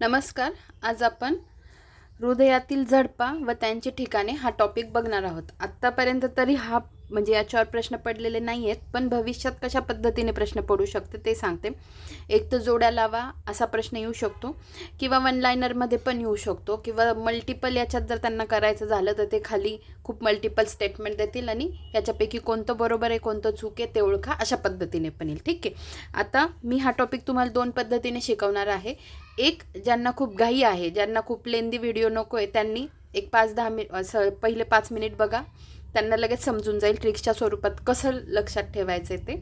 नमस्कार आज आपण हृदयातील झडपा व त्यांची ठिकाणे हा टॉपिक बघणार आहोत. आत्तापर्यंत तरी हा म्हणजे याच्यावर प्रश्न पडलेले नाही आहेत पण भविष्यात कशा पद्धतीने प्रश्न पडू शकते ते सांगते. एक तर जोड्या लावा असा प्रश्न येऊ शकतो. किंवा वन लायनरमध्ये पण येऊ शकतो. किंवा मल्टिपल याच्यात जर त्यांना करायचं झालं तर ते खाली खूप मल्टिपल स्टेटमेंट देतील आणि याच्यापैकी कोणतं बरोबर आहे कोणतं चूक आहे ते ओळखा अशा पद्धतीने पण येईल. ठीक आहे? आता मी हा टॉपिक तुम्हाला दोन पद्धतीने शिकवणार आहे. एक ज्यांना खूप घाई आहे ज्यांना खूप लेंदी व्हिडिओ नको आहे त्यांनी एक पाच दहा मिनिट असं पहिले पाच मिनिट बघा. त्यांना लगेच समजून जाईल ट्रिक्सच्या स्वरूपात कसं लक्षात ठेवायचं आहे ते.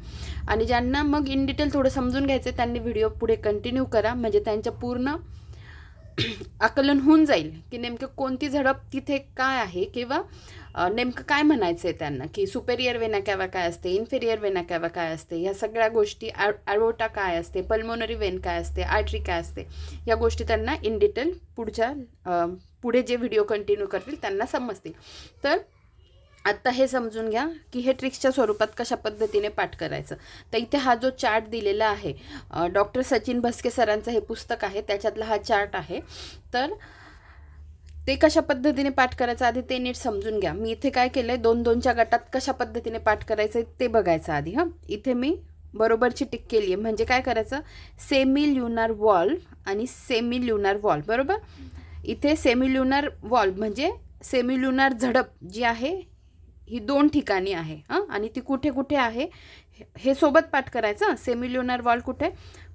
आणि ज्यांना मग इन डिटेल थोडं समजून घ्यायचं आहे त्यांनी व्हिडिओ पुढे कंटिन्यू करा. म्हणजे त्यांच्या पूर्ण आकलन होऊन जाईल की नेमकं कोणती झडप तिथे काय आहे किंवा नेमकं काय म्हणायचं आहे त्यांना की सुपेरियर वेना कॅवा काय असते इन्फेरियर वेना कॅवा काय असते ह्या सगळ्या गोष्टी ॲ ॲरोटा काय असते पल्मोनरी वेन काय असते आर्टरी काय असते या गोष्टी त्यांना इन डिटेल पुढच्या पुढे जे व्हिडिओ कंटिन्यू करतील त्यांना समजतील. तर आत्ता हे समजून घ्या की हे ट्रिक्सच्या स्वरूपात कशा पद्धतीने पाठ करायचं. तर इथे हा जो चार्ट दिलेला आहे डॉक्टर सचिन भस्के सरांचं हे पुस्तक आहे त्याच्यातला हा चार्ट आहे. तर ते कशा पद्धतीने पाठ करायचं आधी ते नीट समजून घ्या. मी इथे काय केलं आहे दोन दोनच्या गटात कशा पद्धतीने पाठ करायचं आहे ते बघायचं आधी हां. इथे मी बरोबरची टिक केली आहे म्हणजे काय करायचं? सेमी ल्युनार वॉल आणि सेमी ल्युनार वॉल बरोबर? इथे सेमी ल्युनार वॉल म्हणजे सेमी ल्युनार झडप जी आहे ही दोन ठिकाणी आहे हां? आणि ती कुठे कुठे आहे? हे- हे सोबत पाठ करायचं. सेमिल्युनर वॉल कुठे?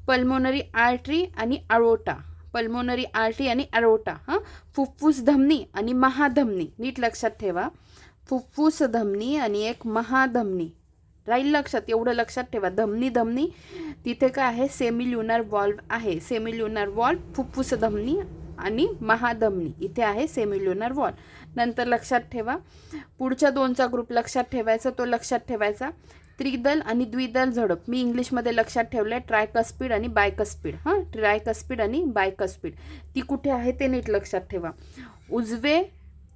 पल्मोनरी आर्टरी आणि अरोटा. पल्मोनरी आर्टरी आणि अरोटा हां? फुफ्फुस धमनी आणि महाधमनी. नीट लक्षात ठेवा. फुफ्फुस धमनी आणि एक महाधमनी. राहील लक्षात? एवढं लक्षात ठेवा. धमनी धमनी. तिथे काय आहे? सेमिल्युनर वॉल्व आहे. सेमिल्युनर वॉल्व फुफ्फुस धमनी आणि महाधमनी. इथे आहे सेमिल्युनर वॉल्व. वॉल नंतर लक्षात ठेवा. पुढच्या दोनचा ग्रुप लक्षात ठेवायचा तो लक्षात ठेवायचा. त्रिदल आणि द्विदल झडप. मी इंग्लिशमध्ये लक्षात ठेवलं आहे ट्रायकस्पीड आणि बायकस्पीड हां ट्रायकस्पीड आणि बायकस्पीड ती कुठे आहे ते नीट लक्षात ठेवा. उजवे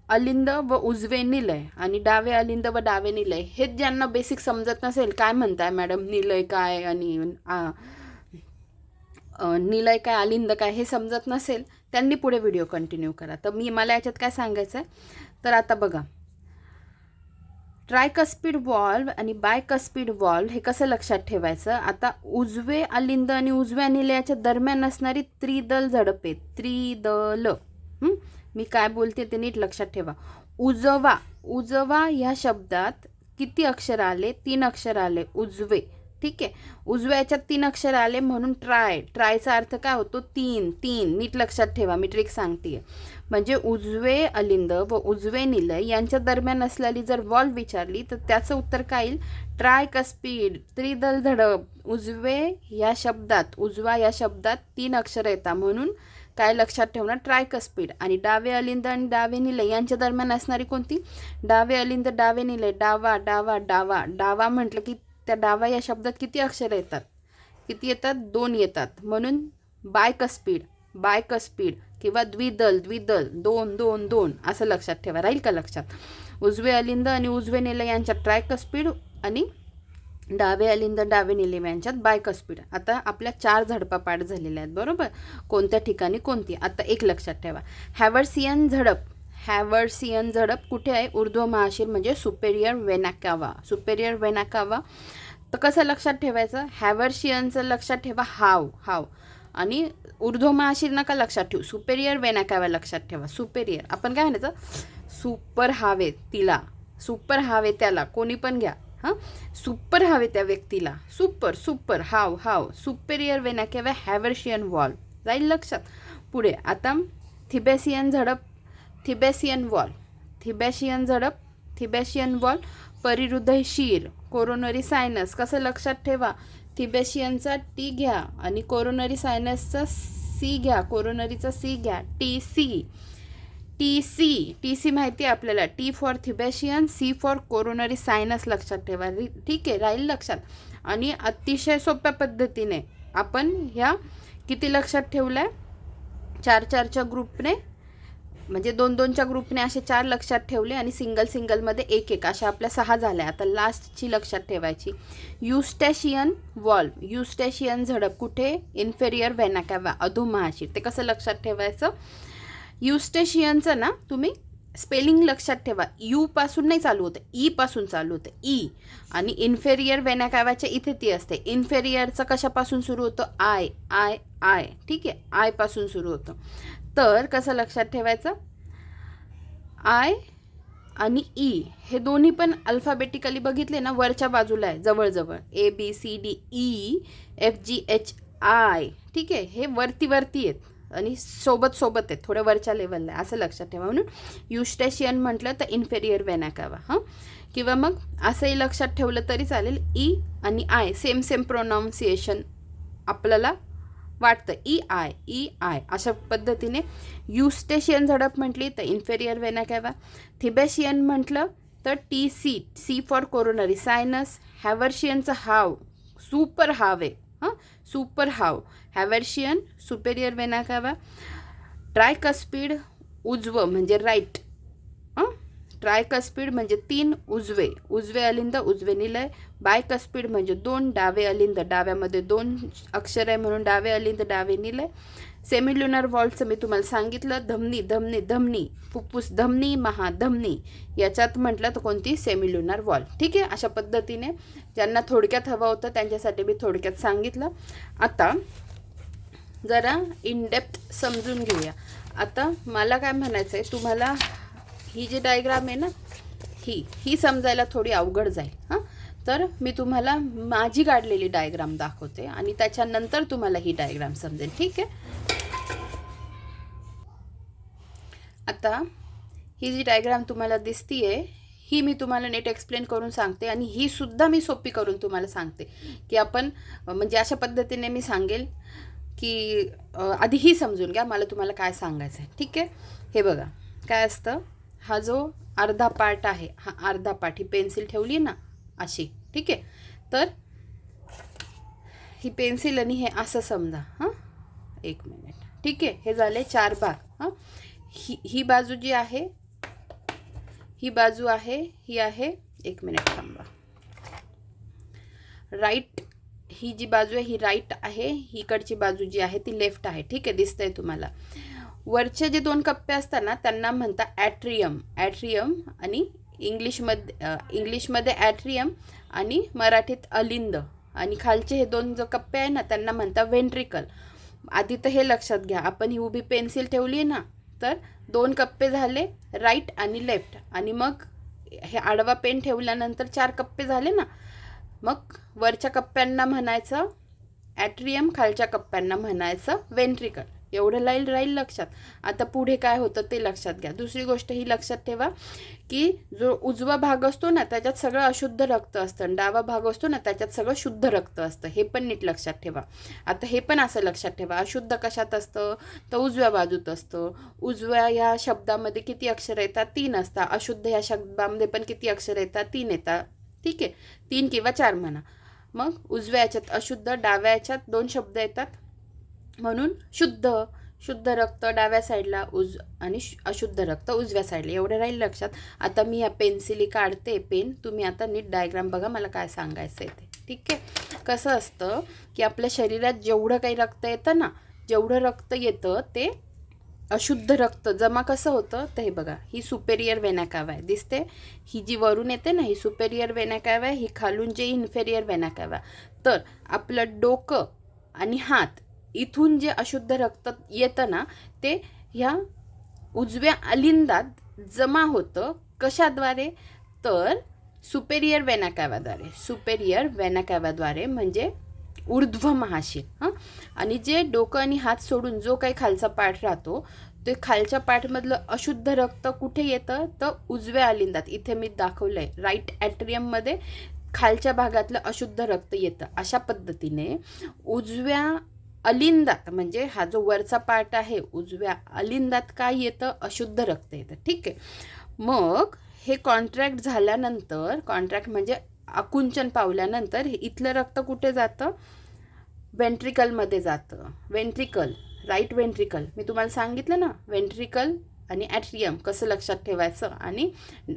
अलिंद व उजवे निलय आणि डावे अलिंद व डावे निलय. हेच ज्यांना बेसिक समजत नसेल काय म्हणताय मॅडम निलय काय आणि निलय काय अलिंद काय हे समजत नसेल त्यांनी पुढे व्हिडिओ कंटिन्यू करा. तर मी मला याच्यात काय सांगायचं आहे तर आता बघा. ट्रायकस्पीड वॉल्व आणि बायकस्पीड वॉल्व हे कसं लक्षात ठेवायचं? आता उजवे अलिंद आणि उजव्या निलयाच्या दरम्यान असणारी त्रिदल झडप. आहे त्रिदल मी काय बोलते ते नीट लक्षात ठेवा. उजवा. उजवा ह्या शब्दात किती अक्षर आले? तीन अक्षर आले. उजवे. ठीक आहे. उजव्या याच्यात तीन अक्षर आले म्हणून ट्राय ट्रायचा अर्थ काय होतो? तीन तीन. नीट लक्षात ठेवा मी ट्रिक सांगते म्हणजे उजवे अलिंद व उजवे निलय यांच्या दरम्यान असलेली जर वॉल विचारली तर त्याचं उत्तर काय येईल? ट्राय कस्पीड त्रिदल धडप. उजवे या शब्दात उजवा या शब्दात तीन अक्षर येतात म्हणून काय लक्षात ठेवणार? ट्रायकस्पीड आणि डावे अलिंद आणि डावे निलय यांच्या दरम्यान असणारी कोणती? डावे अलिंद डावे निलय. डावा डावा डावा. डावा म्हटलं की त्या डावा या शब्दात किती अक्षर येतात? किती येतात? दोन येतात. म्हणून बायकस्पीड बायकस्पीड किंवा द्विदल द्विदल दोन दोन दोन असं लक्षात ठेवा. राहील का लक्षात? उजवे अलिंद आणि उजवे नेले यांच्यात ट्रायकस्पीड आणि डावे अलिंद डावे निलेम यांच्यात बायकस्पीड. आता आपल्या चार झडपा पाठ झालेल्या आहेत. बरोबर? कोणत्या ठिकाणी कोणती? आता एक लक्षात ठेवा. हॅवर्सियन झडप हॅवर्सियन झडप कुठे आहे? ऊर्ध्व महाशीर म्हणजे सुपेरियर वेनाकावा सुपेरियर वेनाकावा तर कसं लक्षात ठेवायचं? हॅवर्शियनचं लक्षात ठेवा हाव हाव. आणि ऊर्ध्व महाशीर नका लक्षात ठेवू. सुपेरियर वेनाकावा लक्षात ठेवा. सुपेरियर आपण काय म्हणायचं? सुपर हवे तिला. सुपर हवे त्याला. कोणी पण घ्या. हां? सुपर हवे त्या व्यक्तीला. सुपर सुपर हाव हाव. Superior vena Haversian valve. जाईल लक्षात. पुढे. आता थिबेसियन झडप थिबेसियन वॉल. थिबॅशियन झडप थिबॅशियन वॉल परिहृदयशीर कोरोनरी सायनस. कसं लक्षात ठेवा? थिबेशियनचा टी घ्या आणि कोरोनरी सायनसचा सी घ्या. कोरोनरीचा सी घ्या. T C. T C. T C माहिती आहे आपल्याला. T for Thebesian C for coronary sinus लक्षात ठेवा. ठीक आहे राहील लक्षात. आणि अतिशय सोप्या पद्धतीने आपण ह्या किती लक्षात ठेवलं आहे चार चारच्या ग्रुपने म्हणजे दोन दोनच्या ग्रुपने असे चार लक्षात ठेवले आणि सिंगल सिंगलमध्ये एक एक अशा आपल्या सहा झाल्या. आता लास्टची लक्षात ठेवायची. युस्टॅशियन वॉल्व युस्टॅशियन झडप कुठे? इन्फेरियर व्हॅनाकॅवा अधोमहाशीर ते कसं लक्षात ठेवायचं? युस्टेशियनचं ना तुम्ही स्पेलिंग लक्षात ठेवा. यू पासून नाही चालू होतं. ईपासून e चालू होतं. ई आणि इन्फेरियर वेनाकाव्याच्या इथे ती असते. इन्फेरियरचं कशापासून सुरू होतं? आय आय आय ठीक आहे? आयपासून सुरू होतं. तर कसं लक्षात ठेवायचं? आय आणि ई हे दोन्ही पण अल्फाबेटिकली बघितले ना वरच्या बाजूला आहे जवळजवळ. A B C D E F G H I ठीक आहे? हे वरती वरती आहेत आणि सोबत सोबत आहेत थोडं वरच्या लेवलला आहे. असं लक्षात ठेवा. म्हणून युस्टॅशियन म्हटलं तर इन्फेरियर वेनाकावा हां? किंवा मग असंही लक्षात ठेवलं तरी चालेल ई आणि आय सेम सेम प्रोनाऊन्सिएशन आपल्याला वाटतं. ई आय ई आय अशा पद्धतीने युस्टेशियन झडप म्हटली तर इन्फेरियर वेनाकॅवा थिबेशियन म्हटलं तर T C C for coronary sinus हॅवर्शियनचं हाव सुपर हाव आहे. हां? सुपर हाव. हॅवर्शियन सुपेरियर वेनाकावा ट्रायकस्पीड उजवं म्हणजे राईट हां? ट्रायकस्पीड म्हणजे तीन उजवे. उजवे अलिंद उजवे निलय. बायकस्पीड म्हणजे दोन डावे अलिंद डाव्यामध्ये दोन अक्षर आहे म्हणून डावे अलिंद डावे निलय सेमिल्युनर वॉल्टचं मी तुम्हाला सांगितलं धमनी धमनी धमनी फुफ्फुस धमनी महाधमनी याच्यात म्हटलं तर कोणती? सेमिल्युनर वॉल ठीक आहे? अशा पद्धतीने ज्यांना थोडक्यात हवं होतं त्यांच्यासाठी मी थोडक्यात सांगितलं. आता जरा इनडेप्थ समजून घेऊया. आता मला काय म्हणायचं आहे तुम्हाला ही जी डायग्राम आहे ना ही ही समजायला थोडी अवघड जाईल हां? तर मी तुम्हाला माझी काढलेली डायग्राम दाखवते आणि त्याच्यानंतर तुम्हाला ही डायग्राम समजेल. ठीक आहे? आता ही जी डायग्राम तुम्हाला दिसतीये ही मी तुम्हाला नेट एक्सप्लेन करून सांगते आणि ही सुद्धा मी सोपी करून तुम्हाला सांगते की आपण म्हणजे अशा पद्धतीने मी सांगेल की आधी ही समजून घ्या मला तुम्हाला काय सांगायचं आहे ठीक आहे? हे बघा काय असतं? हा जो अर्धा पार्ट आहे हा अर्धा पार्ट ही पेन्सिल ठेवली ना अशी. ठीक आहे? तर ही पेन्सिल आणि हे असं समजा हां? एक मिनिट. ठीक आहे? हे झाले चार भाग हां? ही ही बाजू जी आहे ही बाजू आहे ही आहे. एक मिनिट थांबा. राईट ही जी बाजू आहे ही राईट आहे. इकडची बाजू जी आहे ती लेफ्ट आहे. ठीक आहे? दिसतंय तुम्हाला. वरचे जे दोन कप्पे असतात ना त्यांना म्हणतात ॲट्रियम ॲट्रियम आणि इंग्लिशमध्ये इंग्लिशमध्ये ॲट्रियम आणि मराठीत अलिंद. आणि खालचे हे दोन जो कप्पे आहे ना त्यांना म्हणतात वेंट्रिकल आधी तर हे लक्षात घ्या आपण ही उभी पेन्सिल ठेवली आहे ना तर दोन कप्पे झाले राईट आणि लेफ्ट. आणि मग हे आडवा पेन ठेवल्यानंतर चार कप्पे झाले ना मग वरच्या कप्प्यांना म्हणायचं ॲट्रियम खालच्या कप्प्यांना म्हणायचं वेंट्रिकल एवढं राहील राहील लक्षात. आता पुढे काय होतं ते लक्षात घ्या. दुसरी गोष्ट ही लक्षात ठेवा की जो उजवा भाग असतो ना त्याच्यात सगळं अशुद्ध रक्त असतं. आणि डावा भाग असतो ना त्याच्यात सगळं शुद्ध रक्त असतं. हे पण नीट लक्षात ठेवा. आता हे पण असं लक्षात ठेवा. अशुद्ध कशात असतं? तर उजव्या बाजूत असतं. उजव्या ह्या शब्दामध्ये किती अक्षर येतात? तीन असतात. अशुद्ध ह्या शब्दामध्ये पण किती अक्षर येतात? तीन येतात. ठीक आहे? तीन किंवा चार म्हणा. मग उजव्या याच्यात अशुद्ध डाव्या याच्यात दोन शब्द येतात. म्हणून शुद्ध शुद्ध रक्त डाव्या साईडला उज आणि अशुद्ध रक्त उजव्या साईडला. एवढं राहील लक्षात. आता मी या पेन्सिली काढते पेन. तुम्ही आता नीट डायग्राम बघा मला काय सांगायचं आहे ते. ठीक आहे? कसं असतं की आपल्या शरीरात जेवढं काही रक्त येतं ना जेवढं रक्त येतं ते अशुद्ध रक्त जमा कसं होतं? तर हे बघा ही सुपेरियर वेनाकाव आहे. दिसते? ही जी वरून येते ना ही सुपेरियर वेनाकाव आहे ही खालून जे इन्फेरियर वेनाकाव आहे तर आपलं डोकं आणि हात इथून जे अशुद्ध रक्त येतं ना ते ह्या उजव्या अलिंदात जमा होतं. कशाद्वारे? तर सुपेरियर वेनाकाव्याद्वारे सुपेरियर वेनाकाव्याद्वारे म्हणजे ऊर्ध्व महाशीर हां? आणि जे डोकं आणि हात सोडून जो काही खालचा पाठ राहतो ते खालच्या पाठमधलं अशुद्ध रक्त कुठे येतं? तर उजव्या अलिंदात. इथे मी दाखवलं आहे राईट ॲट्रियममध्ये खालच्या भागातलं अशुद्ध रक्त येतं. अशा पद्धतीने उजव्या अलिंदात म्हणजे हा जो वरचा पार्ट आहे उजव्या अलिंदात काय येतं? अशुद्ध रक्त येतं. ठीक आहे. मग हे कॉन्ट्रॅक्ट झाल्यानंतर कॉन्ट्रॅक्ट म्हणजे आकुंचन पावल्यानंतर हे इथलं रक्त कुठे जातं? वेंट्रिकलमध्ये जातं. वेंट्रिकल राईट वेंट्रिकल मी तुम्हाला सांगितलं ना वेंट्रिकल आणि ॲट्रियम कसं लक्षात ठेवायचं? आणि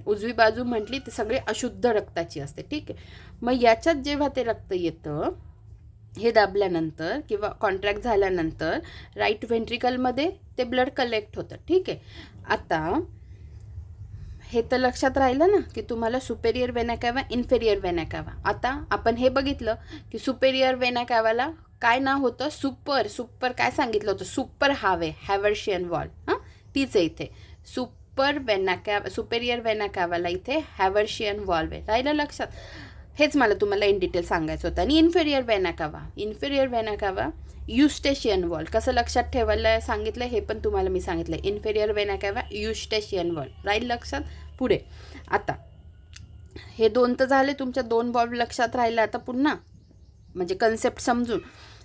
उजवी बाजू म्हटली ते सगळे अशुद्ध रक्ताची असते. ठीक आहे. मग याच्यात जेव्हा ते रक्त येतं हे दाबल्यानंतर किंवा कॉन्ट्रॅक्ट झाल्यानंतर राईट व्हेंट्रिकलमध्ये ते ब्लड कलेक्ट होतं. ठीक आहे? आता हे तर लक्षात राहिलं ना की तुम्हाला सुपेरियर वेनाकॅवा इन्फेरियर वेनाकॅवा आता आपण हे बघितलं की सुपेरियर वेनाकॅवाला काय नाव होतं? सुपर सुपर काय सांगितलं होतं? सुपर हावे हॅवर्शियन वॉल हां? तीच आहे इथे. सुपर वेनाकॅ सुपेरियर वेनाकॅवाला इथे हॅवर्शियन वॉल्व आहे. राहिलं लक्षात? हेच मला तुम्हाला इन डिटेल सांगायचं होतं. आणि inferior vena cava inferior vena cava Eustachian valve कसं लक्षात ठेवायला सांगितलं हे पण तुम्हाला मी सांगितलं इन्फेरियर वेनाकावा युस्टेशियन वॉल राहील लक्षात? पुढे. आता हे दोन तर झाले तुमच्या दोन बॉल लक्षात राहिलं आता पुन्हा. म्हणजे कन्सेप्ट समजून.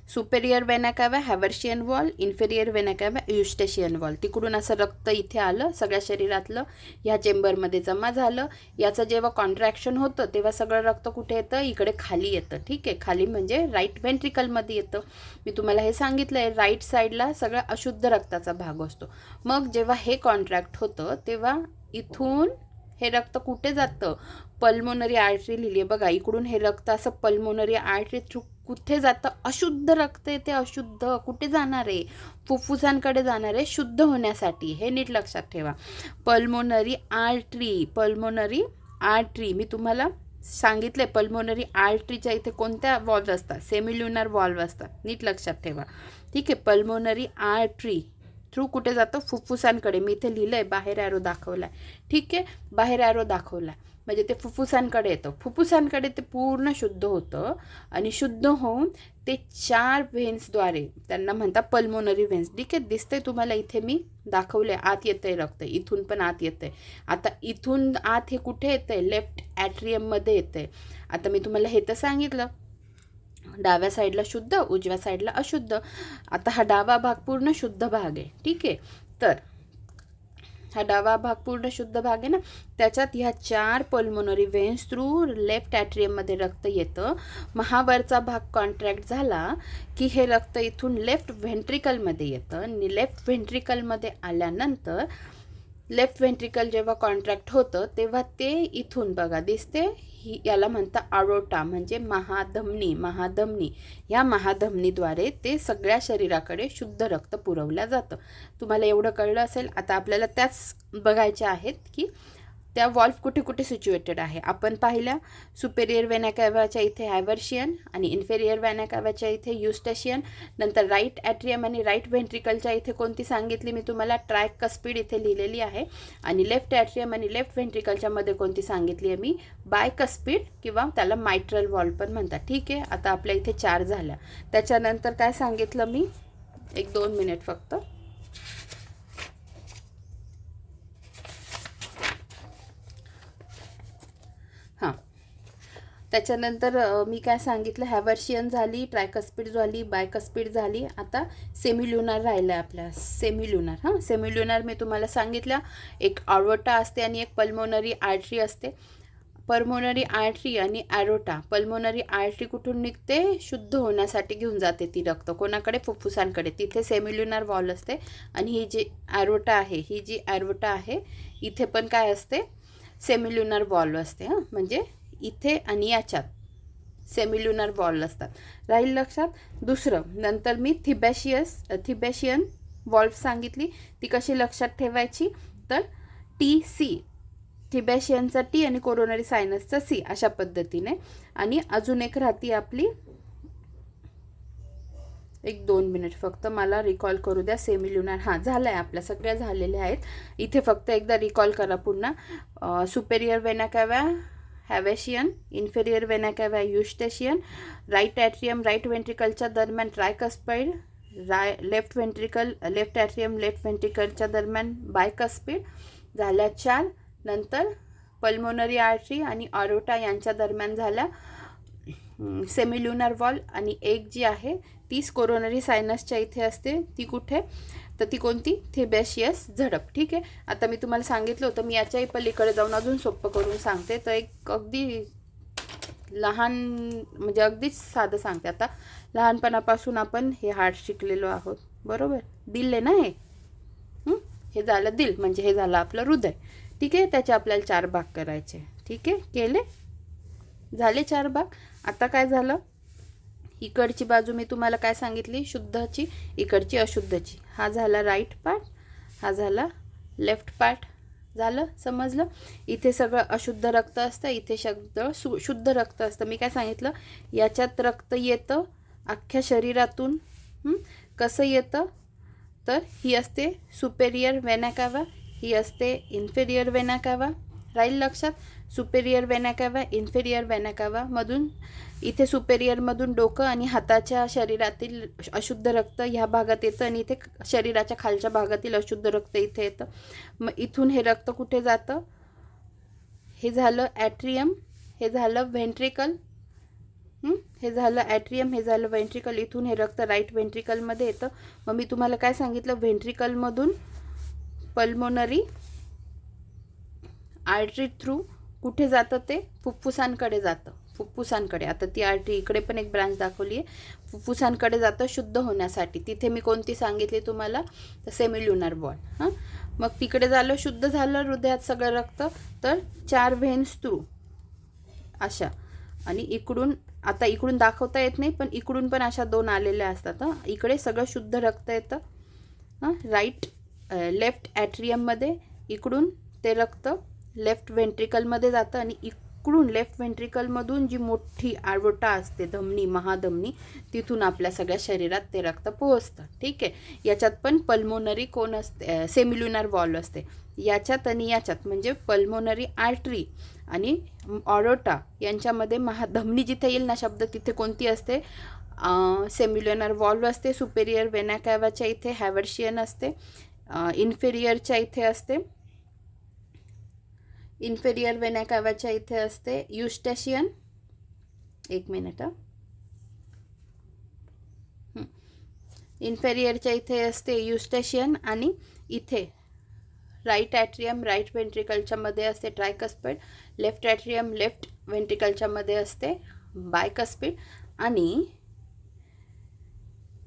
Superior vena cava Haversian valve inferior vena cava eustachian valve तिकडून असं रक्त इथे आलं सगळ्या शरीरातलं ह्या चेंबरमध्ये जमा झालं. याचं जेव्हा कॉन्ट्रॅक्शन होतं तेव्हा सगळं रक्त कुठे येतं? इकडे खाली येतं ठीक आहे? खाली म्हणजे राईट व्हेंट्रिकलमध्ये येतं. मी तुम्हाला हे सांगितलं आहे राईट साईडला सगळं अशुद्ध रक्ताचा भाग असतो. मग जेव्हा हे कॉन्ट्रॅक्ट होतं तेव्हा इथून हे रक्त कुठे जातं? पल्मोनरी आर्टरी लिहिली आहे बघा इकडून हे रक्त असं पल्मोनरी आर्टरी थ्रू कुठे जातं? अशुद्ध रक्त येते अशुद्ध. कुठे जाणार आहे? फुफ्फुसांकडे जाणार आहे शुद्ध होण्यासाठी. हे नीट लक्षात ठेवा. Pulmonary artery pulmonary artery. मी तुम्हाला सांगितले पल्मोनरी आर्टरीच्या इथे कोणत्या वॉल्व असतात? सेमिल्युनर वॉल्व असतात. नीट लक्षात ठेवा. ठीक आहे पल्मोनरी आर्टरी. थ्रू कुठे जातं? फुफ्फुसांकडे. मी इथे लिहिलं आहे बाहेर ॲरो दाखवला आहे ठीक आहे? बाहेर ॲरो दाखवला आहे म्हणजे ते फुफ्फुसांकडे येतं. फुफ्फुसांकडे ते पूर्ण शुद्ध होतं आणि शुद्ध होऊन ते चार व्हेन्सद्वारे त्यांना म्हणतात पल्मोनरी व्हेन्स ठीक आहे? दिसतंय तुम्हाला इथे मी दाखवले आत येतं आहे रक्त. इथून पण आत येतं आहे आता इथून आत हे कुठे येतं आहे लेफ्ट ॲट्रियममध्ये येतं आहे आता मी तुम्हाला हे तर सांगितलं. डाव्या साईडला शुद्ध उजव्या साईडला अशुद्ध. आता हा डावा भाग पूर्ण शुद्ध भाग आहे ठीक आहे? तर हा डावा भाग पूर्ण शुद्ध भाग आहे ना? त्याच्यात ह्या चार पल्मोनरी व्हेन्स थ्रू लेफ्ट ॲट्रियममध्ये रक्त येतं. महावरचा भाग कॉन्ट्रॅक्ट झाला की हे रक्त इथून लेफ्ट व्हेंट्रिकलमध्ये येतं. आणि लेफ्ट व्हेंट्रिकलमध्ये आल्यानंतर लेफ्ट व्हेंट्रिकल जेव्हा कॉन्ट्रॅक्ट होतं तेव्हा ते इथून बघा दिसते ही याला म्हणतात आरोटा म्हणजे महाधमनी महाधमनी. ह्या महाधमनीद्वारे ते सगळ्या शरीराकडे शुद्ध रक्त पुरवलं जातं. तुम्हाला एवढं कळलं असेल आता आपल्याला त्याच बघायच्या आहेत की त्या वॉल्फ कुठे कुठे सिच्युएटेड आहे? आपण पाहिल्या सुपेरियर वेनॅकॅव्याच्या इथे हॅवर्शियन आणि इन्फेरियर वेनॅकॅव्याच्या इथे युस्टेशियन नंतर राईट ॲट्रियम आणि राईट व्हेंट्रिकलच्या इथे कोणती सांगितली मी तुम्हाला? ट्रॅक कस्पीड इथे लिहिलेली आहे. आणि लेफ्ट ॲट्रियम आणि लेफ्ट व्हेंट्रिकलच्यामध्ये कोणती सांगितली आहे मी? बाय कस्पीड किंवा त्याला मायट्रल वॉल्व पण म्हणतात. ठीक आहे? आता आपल्या इथे चार झाल्या. त्याच्यानंतर काय सांगितलं मी? एक दोन मिनिट फक्त हां त्याच्यानंतर मी काय सांगितलं हॅवर्शियन झाली ट्रायकस्पीड झाली बायकस्पीड झाली आता सेमिल्युनार राहिलं आहे आपल्या सेमिल्युनार हां सेमिल्युनार मी तुम्हाला सांगितलं एक आरोटा असते आणि एक पल्मोनरी आर्टरी असते. पल्मोनरी आर्टरी आणि ॲरोटा पल्मोनरी आर्टरी कुठून निघते? शुद्ध होण्यासाठी घेऊन जाते ती रक्त कोणाकडे? फुफ्फुसांकडे. तिथे सेमिल्युनार वॉल असते आणि ही जी ॲरोटा आहे ही जी ॲरोटा आहे इथे पण काय असते? सेमिल्युनर वॉल असते हां म्हणजे इथे आणि याच्यात. सेमिल्युनर वॉल असतात. राहील लक्षात? दुसरं नंतर मी थिबॅशियस थिबॅशियन वॉल्व सांगितली. ती कशी लक्षात ठेवायची? तर टी सी थिबॅशियनचा टी आणि कोरोनरी सायनसचा सी अशा पद्धतीने. आणि अजून एक राहती आपली. एक दोन मिनिट फक्त मला रिकॉल करू द्या. सेमिल्युनर हां झालं आहे आपल्या सगळ्या झालेल्या आहेत. इथे फक्त एकदा रिकॉल करा पुन्हा. Superior vena cava Haversian inferior vena cava eustachian right atrium right व्हेंट्रिकलच्या दरम्यान tricuspid Rai left ventricle left atrium left व्हेंट्रिकलच्या दरम्यान बायकस्पीड झाल्या चार. नंतर पल्मोनरी आर्टरी आणि ऑरोटा यांच्या दरम्यान झाल्या सेमिल्युनर वॉल आणि एक जी आहे ती कोरोनरी सायनसच्या इथे असते ती कुठे? तर ती कोणती? थेबॅशियस झडप. ठीक आहे? आता मी तुम्हाला सांगितलं होतं मी याच्याही पलीकडे जाऊन अजून सोपं करून सांगते. तर एक अगदी लहान म्हणजे अगदीच साधं सांगते आता. लहानपणापासून आपण हे हार्ट शिकलेलो आहोत. बरोबर? दिल आहे ना हे? हे झालं दिल म्हणजे हे झालं आपलं हृदय. ठीक आहे? त्याचे आपल्याला चार भाग करायचे. ठीक आहे? केले? झाले चार भाग? आता काय झालं? इकडची बाजू मी तुम्हाला काय सांगितली? शुद्धची इकडची अशुद्धची. हा झाला राईट पार्ट हा झाला लेफ्ट पार्ट झालं? समजलं? इथे सगळं अशुद्ध रक्त असतं इथे शब्द सु शुद्ध रक्त असतं. मी काय सांगितलं? याच्यात रक्त येतं अख्ख्या शरीरातून. कसं येतं? तर ही असते सुपेरियर वेनाकावा ही असते इन्फेरियर वेनाकावा राहील लक्षात. सुपेरियर वेनॅकावा इन्फेरियर वेनॅकावा मधून. इथे सुपेरियरमधून डोकं आणि हाताच्या शरीरातील अशुद्ध रक्त ह्या भागात येतं आणि इथे शरीराच्या खालच्या भागातील अशुद्ध रक्त इथे येतं. मग इथून हे रक्त कुठे जातं? हे झालं ॲट्रियम हे झालं व्हेंट्रिकल हे? झालं ॲट्रियम हे झालं व्हेंट्रिकल इथून हे रक्त राईट व्हेंट्रिकलमध्ये येतं. मग मी तुम्हाला काय सांगितलं? व्हेंट्रिकलमधून पल्मोनरी आर्टरी थ्रू कुठे जातं ते? फुफ्फुसांकडे जातं. फुफ्फुसांकडे. आता ती आर्टरी इकडे पण एक ब्रांच दाखवली आहे. फुफ्फुसांकडे जातं शुद्ध होण्यासाठी. तिथे मी कोणती सांगितली तुम्हाला? तर सेमिल्युनर बॉल. हां? मग तिकडे झालं शुद्ध झालं हृदयात सगळं रक्त तर चार व्हेन्स थ्रू अशा. आणि इकडून आता इकडून दाखवता येत नाही पण इकडून पण अशा दोन आलेल्या असतात. हां? इकडे सगळं शुद्ध रक्त येतं. हां? राईट लेफ्ट ॲट्रियममध्ये इकडून ते रक्त लेफ्ट व्हेंट्रिकलमध्ये जातं आणि इकडून लेफ्ट व्हेंट्रिकलमधून जी मोठी आडवटा असते धमनी महाधमनी तिथून आपल्या सगळ्या शरीरात ते रक्त पोहोचतं. ठीक आहे? याच्यात पण पल्मोनरी कोण असते सेमिल्युनर वॉल असते. याच्यात आणि याच्यात म्हणजे पल्मोनरी आर्टरी आणि ऑरोटा यांच्यामध्ये महाधमनी जिथे येईल ना शब्द तिथे कोणती असते? सेम्युलनर वॉल्व असते सुपेरियर वेनॅकॅवाच्या इथे हॅवर्शियन असते इन्फेरियरच्या इथे असते. इन्फेरियर वेनॅकॅवाच्या इथे असते. युस्टॅशियन. एक मिनिट इन्फेरियरच्या इथे असते युस्टॅशियन आणि इथे. राईट ॲट्रियम राईट व्हेंट्रिकलच्या मध्ये असते ट्रायकस्पिड. लेफ्ट ॲट्रियम लेफ्ट व्हेंट्रिकलच्या मध्ये असते बायकस्पिड. आणि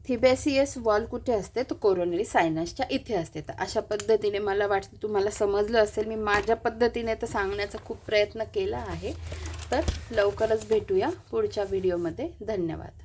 थिबेसियस वॉल कुठे असते? तर कोरोनरी सायनसच्या इथे असते. तर अशा पद्धतीने मला वाटतं तुम्हाला समजलं असेल मी माझ्या पद्धतीने तर सांगण्याचा खूप प्रयत्न केला आहे. तर लवकरच भेटूया पुढच्या व्हिडिओमध्ये धन्यवाद.